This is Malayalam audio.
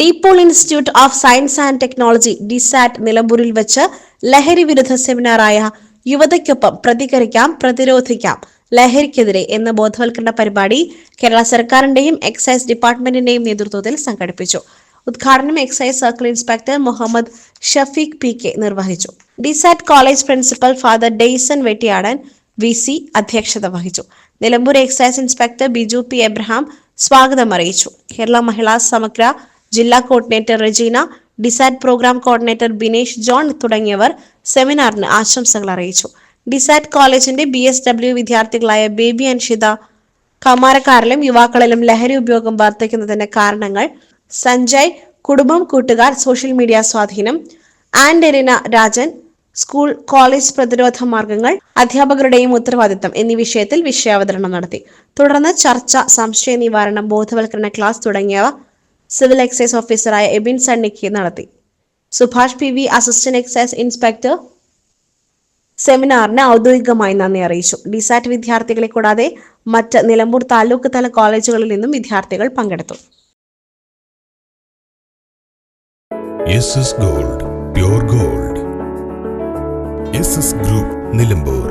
DePaul institute of science and technology DIST നിലമ്പൂരിൽ വെച്ച് ലഹരി വിരുദ്ധ സെമിനാറായ യുവതയ്ക്കൊപ്പം പ്രതികരിക്കാം പ്രതിരോധിക്കാം. ലഹരിക്കെതിരെ എന്ന ബോധവൽക്കരണ പരിപാടി കേരള സർക്കാരിന്റെയും എക്സൈസ് ഡിപ്പാർട്ട്മെന്റിന്റെയും നേതൃത്വത്തിൽ സംഘടിപ്പിച്ചു. ഉദ്ഘാടനം excise circle inspector Muhammad Shafeeq P K നിർവഹിച്ചു. DIST college principal father Deyson Vettiyadan V C അധ്യക്ഷത വഹിച്ചു. Nilambur excise inspector Biju P Abraham സ്വാഗതം അറിയിച്ചു. കേരള മഹിളാ സമഗ്ര ജില്ലാ coordinator Regina DIST programme coordinator Binesh John തുടങ്ങിയവർ സെമിനാറിന് ആശംസകൾ അറിയിച്ചു. ഡിസാറ്റ് കോളേജിന്റെ ബി എസ് ഡബ്ല്യു വിദ്യാർത്ഥികളായ ബേബി അൻഷിത കൗമാരക്കാരിലും യുവാക്കളിലും ലഹരി ഉപയോഗം വർദ്ധിക്കുന്നതിന്റെ കാരണങ്ങൾ സഞ്ജയ് കുടുംബം കൂട്ടുകാർ സോഷ്യൽ മീഡിയ സ്വാധീനം and Erina Rajan school college പ്രതിരോധ മാർഗങ്ങൾ അധ്യാപകരുടെയും ഉത്തരവാദിത്തം എന്നീ വിഷയത്തിൽ വിഷയാവതരണം നടത്തി. തുടർന്ന് ചർച്ച സംശയ നിവാരണം ബോധവൽക്കരണ ക്ലാസ് തുടങ്ങിയവ സിവിൽ എക്സൈസ് ഓഫീസറായ എബിൻ സണ്ണിക്ക് നടത്തി. Subhash P V assistant excise inspector സെമിനാറിന് ഔദ്യോഗികമായി നന്ദി അറിയിച്ചു. ഡിസാറ്റ് വിദ്യാർത്ഥികളെ കൂടാതെ മറ്റ് നിലമ്പൂർ താലൂക്ക് തല കോളേജുകളിൽ നിന്നും വിദ്യാർത്ഥികൾ പങ്കെടുത്തു. Gold gold group Nilambur